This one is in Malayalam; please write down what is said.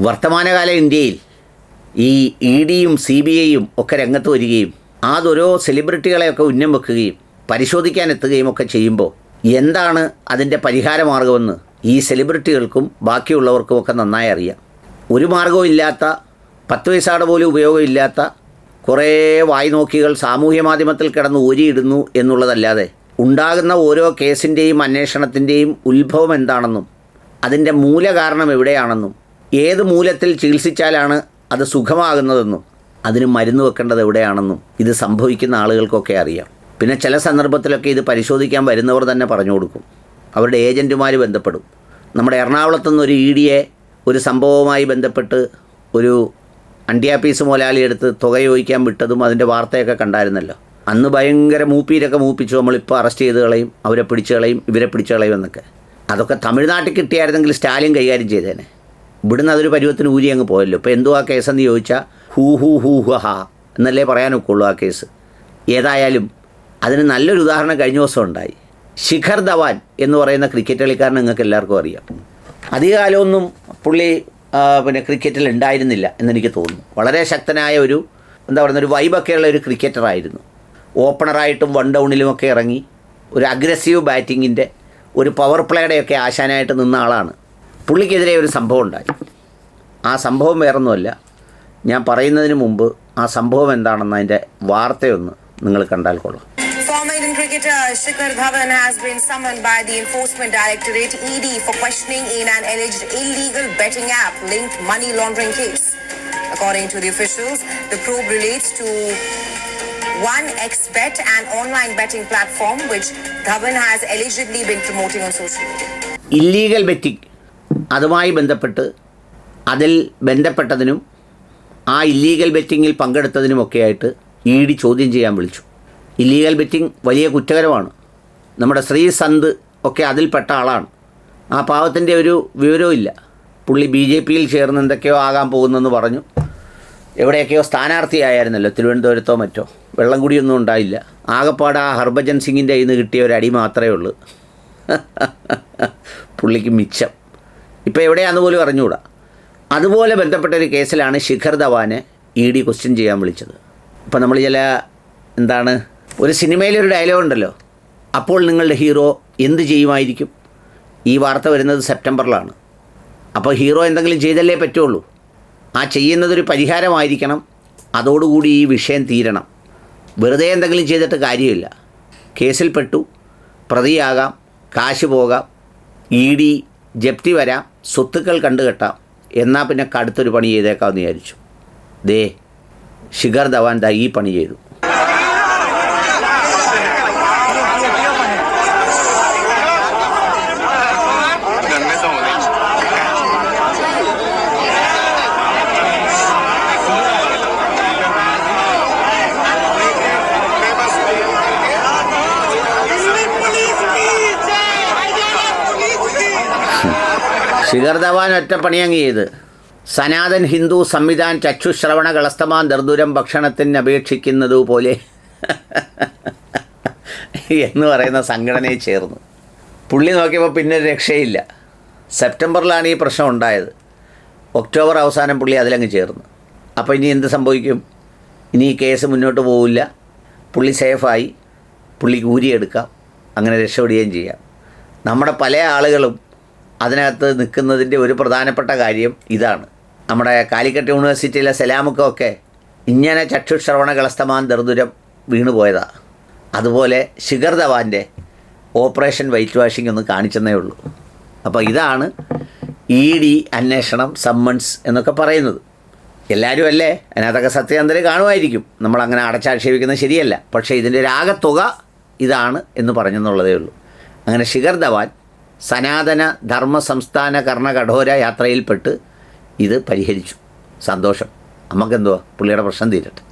വർത്തമാനകാല ഇന്ത്യയിൽ ഈ ഇ ഡിയും സി ബി ഐയും ഒക്കെ രംഗത്ത് വരികയും അതോരോ സെലിബ്രിറ്റികളെയൊക്കെ ഉന്നം വെക്കുകയും പരിശോധിക്കാൻ എത്തുകയും ഒക്കെ ചെയ്യുമ്പോൾ എന്താണ് അതിന്റെ പരിഹാരമാർഗമെന്ന് ഈ സെലിബ്രിറ്റികൾക്കും ബാക്കിയുള്ളവർക്കും ഒക്കെ നന്നായി അറിയാം. ഒരു മാർഗവും ഇല്ലാത്ത പത്ത് പൈസയുടെ പോലും ഉപയോഗമില്ലാത്ത കുറേ വായ്നോക്കികൾ സാമൂഹ്യ മാധ്യമത്തിൽ കിടന്ന് ഊരിയിടുന്നു എന്നുള്ളതല്ലാതെ ഉണ്ടാകുന്ന ഓരോ കേസിന്റെയും അന്വേഷണത്തിന്റെയും ഉത്ഭവം എന്താണെന്നും അതിന്റെ മൂലകാരണം എവിടെയാണെന്നും ഏത് മൂലത്തിൽ ചികിത്സിച്ചാലാണ് അത് സുഖമാകുന്നതെന്നും അതിന് മരുന്ന് വെക്കേണ്ടത് എവിടെയാണെന്നും ഇത് സംഭവിക്കുന്ന ആളുകൾക്കൊക്കെ അറിയാം. പിന്നെ ചില സന്ദർഭത്തിലൊക്കെ ഇത് പരിശോധിക്കാൻ വരുന്നവർ തന്നെ പറഞ്ഞു കൊടുക്കും. അവരുടെ ഏജന്റുമാർ ബന്ധപ്പെടും. നമ്മുടെ എറണാകുളത്തു നിന്ന് ഒരു ഇ ഡിയെ ഒരു സംഭവവുമായി ബന്ധപ്പെട്ട് ഒരു അണ്ടിയാപ്പീസ് മുതലാളി എടുത്ത് തുക ചോദിക്കാൻ വിട്ടതും അതിന്റെ വാർത്തയൊക്കെ കണ്ടായിരുന്നല്ലോ. അന്ന് ഭയങ്കര മൂപ്പീരൊക്കെ മൂപ്പിച്ചു നമ്മളിപ്പോൾ അറസ്റ്റ് ചെയ്ത് കളയും അവരെ പിടിച്ചു കളയും ഇവരെ പിടിച്ചു കളയും എന്നൊക്കെ. അതൊക്കെ തമിഴ്നാട്ടിൽ കിട്ടിയായിരുന്നെങ്കിൽ സ്റ്റാലിൻ കൈകാര്യം ചെയ്തേനെ. ഇവിടുന്ന് അതൊരു പരുവത്തിന് ഊരി അങ്ങ് പോയല്ലോ. ഇപ്പോൾ എന്തോ ആ കേസെന്ന് ചോദിച്ചാൽ ഹൂ ഹൂ ഹൂ ഹു എന്നല്ലേ പറയാനൊക്കുള്ളൂ ആ കേസ് ഏതായാലും അതിന് നല്ലൊരു ഉദാഹരണം കഴിഞ്ഞ ദിവസം ഉണ്ടായി. ശിഖർ ധവാൻ എന്ന് പറയുന്ന ക്രിക്കറ്റ് കളിക്കാരൻ നിങ്ങൾക്ക് എല്ലാവർക്കും അറിയാം. അധികകാലമൊന്നും പുള്ളി പിന്നെ ക്രിക്കറ്റിൽ ഉണ്ടായിരുന്നില്ല എന്നെനിക്ക് തോന്നുന്നു. വളരെ ശക്തനായ ഒരു എന്താ പറയുന്ന ഒരു വൈബൊക്കെയുള്ള ഒരു ക്രിക്കറ്ററായിരുന്നു ഓപ്പണറായിട്ടും വൺ ഡൗണിലുമൊക്കെ ഇറങ്ങി ഒരു അഗ്രസീവ് ബാറ്റിങ്ങിന്റെ ഒരു പവർ പ്ലേയുടെയൊക്കെ ആശാനായിട്ട് നിന്ന ആളാണ്. പുള്ളിക്കെതിരെ ഒരു സംഭവം ഉണ്ടായി ആ സംഭവം വേറൊന്നുമല്ല ഞാൻ പറയുന്നതിന് മുമ്പ് ആ സംഭവം എന്താണെന്ന് അതിന്റെ വാർത്തയൊന്ന് നിങ്ങൾ കണ്ടാൽ കൊള്ളാം Former Indian cricketer Shikhar Dhawan has been summoned by the Enforcement Directorate ED for questioning in an alleged illegal betting app linked money laundering case. According to the officials, the probe relates to one XBet, an online betting platform which Dhawan has allegedly been promoting on social media. Illegal betting അതുമായി ബന്ധപ്പെട്ട് അതിൽ ബന്ധപ്പെട്ടതിനും ആ ഇല്ലീഗൽ ബെറ്റിങ്ങിൽ പങ്കെടുത്തതിനുമൊക്കെയായിട്ട് ഇ ഡി ചോദ്യം ചെയ്യാൻ വിളിച്ചു. ഇല്ലീഗൽ ബെറ്റിംഗ് വലിയ കുറ്റകരമാണ്. നമ്മുടെ ശ്രീസന്ത് ഒക്കെ അതിൽപ്പെട്ട ആളാണ്. ആ പാവത്തിന്റെ ഒരു വിവരവും ഇല്ല. പുള്ളി ബി ജെ പിയിൽ ചേർന്ന് എന്തൊക്കെയോ ആകാൻ പോകുന്നെന്ന് പറഞ്ഞു. എവിടെയൊക്കെയോ സ്ഥാനാർത്ഥിയായിരുന്നല്ലോ തിരുവനന്തപുരത്തോ മറ്റോ. വെള്ളം കുടിയൊന്നും ഉണ്ടായില്ല. ആകെപ്പാട് ആ ഹർഭജൻ സിംഗിന്റെ കയ്യിൽ നിന്ന് കിട്ടിയ ഒരു അടി മാത്രമേ ഉള്ളൂ. പുള്ളിക്ക് മിച്ചം. ഇപ്പോൾ എവിടെയാണെന്ന് പോലും അറിഞ്ഞുകൂടാ. അതുപോലെ ബന്ധപ്പെട്ട ഒരു കേസിലാണ് ശിഖർ ധവാനെ ഇ ഡി ക്വസ്റ്റ്യൻ ചെയ്യാൻ വിളിച്ചത്. ഇപ്പോൾ നമ്മൾ ചില എന്താണ് ഒരു സിനിമയിലൊരു ഡയലോഗ് ഉണ്ടല്ലോ. അപ്പോൾ നിങ്ങളുടെ ഹീറോ എന്ത് ചെയ്യുമായിരിക്കും? ഈ വാർത്ത വരുന്നത് സെപ്റ്റംബറിലാണ്. അപ്പോൾ ഹീറോ എന്തെങ്കിലും ചെയ്തല്ലേ പറ്റുള്ളൂ? ആ ചെയ്യുന്നതൊരു പരിഹാരമായിരിക്കണം. അതോടുകൂടി ഈ വിഷയം തീരണം. വെറുതെ എന്തെങ്കിലും ചെയ്തിട്ട് കാര്യമില്ല. കേസിൽപ്പെട്ടു പ്രതിയാകാം. കാശ് പോകാം. ഇ ഡി ജപ്തി വരാം സ്വത്തുക്കൾ കണ്ടുകെട്ടാം എന്നാൽ പിന്നെ കടുത്തൊരു പണി ചെയ്തേക്കാമെന്ന് വിചാരിച്ചു. ദേ ശിഖർ ധവാൻ ദാ ഈ പണി ചെയ്തു. ഷിഖർ ധവാൻ ഒറ്റ പണി അങ്ങ് ചെയ്ത്. സനാതൻ ഹിന്ദു സംവിധാൻ ചക്ഷുശ്രവണ കളസ്തമാൻ ദർദുരം ഭക്ഷണത്തിന് അപേക്ഷിക്കുന്നത് പോലെ. എന്ന് പറയുന്ന സംഘടനയെ ചേർന്നു. പുള്ളി നോക്കിയപ്പോൾ പിന്നെ രക്ഷയില്ല. സെപ്റ്റംബറിലാണ് ഈ പ്രശ്നം ഉണ്ടായത്. ഒക്ടോബർ അവസാനം പുള്ളി അതിലങ്ങ് ചേർന്നു. അപ്പോൾ ഇനി എന്ത് സംഭവിക്കും? ഇനി ഈ കേസ് മുന്നോട്ട് പോവില്ല. പുള്ളി സേഫായി. പുള്ളിക്ക് ഊരിയെടുക്കാം. അങ്ങനെ രക്ഷപ്പെടുകയും ചെയ്യാം. നമ്മുടെ പല ആളുകളും അതിനകത്ത് നിൽക്കുന്നതിന്റെ ഒരു പ്രധാനപ്പെട്ട കാര്യം ഇതാണ്. നമ്മുടെ കാലിക്കറ്റ് യൂണിവേഴ്സിറ്റിയിലെ സലാമുക്കൊക്കെ ഇങ്ങനെ ചക്ഷുശ്രവണ കളസ്തമാൻ ദർദുരം വീണുപോയതാണ് അതുപോലെ ശിഖർ ധവാന്റെ ഓപ്പറേഷൻ വൈറ്റ് വാഷിംഗ് ഒന്ന് കാണിച്ചെന്നേ ഉള്ളൂ. അപ്പോൾ ഇതാണ് ഇ ഡി അന്വേഷണം സമ്മൺസ് എന്നൊക്കെ പറയുന്നത്. എല്ലാവരും അല്ലേ അതിനകത്തൊക്കെ സത്യസന്ധര് കാണുമായിരിക്കും. നമ്മളങ്ങനെ അടച്ചാക്ഷേപിക്കുന്നത് ശരിയല്ല. പക്ഷേ ഇതിന്റെ ഒരു ആകത്തുക ഇതാണ് എന്ന് പറഞ്ഞെന്നുള്ളതേ ഉള്ളൂ. അങ്ങനെ ശിഖർ ധവാൻ സനാതന ധർമ്മ സംസ്ഥാന കർണ കഠോര യാത്രയിൽപ്പെട്ട് ഇത് പരിഹരിച്ചു. സന്തോഷം. നമുക്കെന്തുവാ പുള്ളിയുടെ പ്രശ്നം തീരട്ടെ.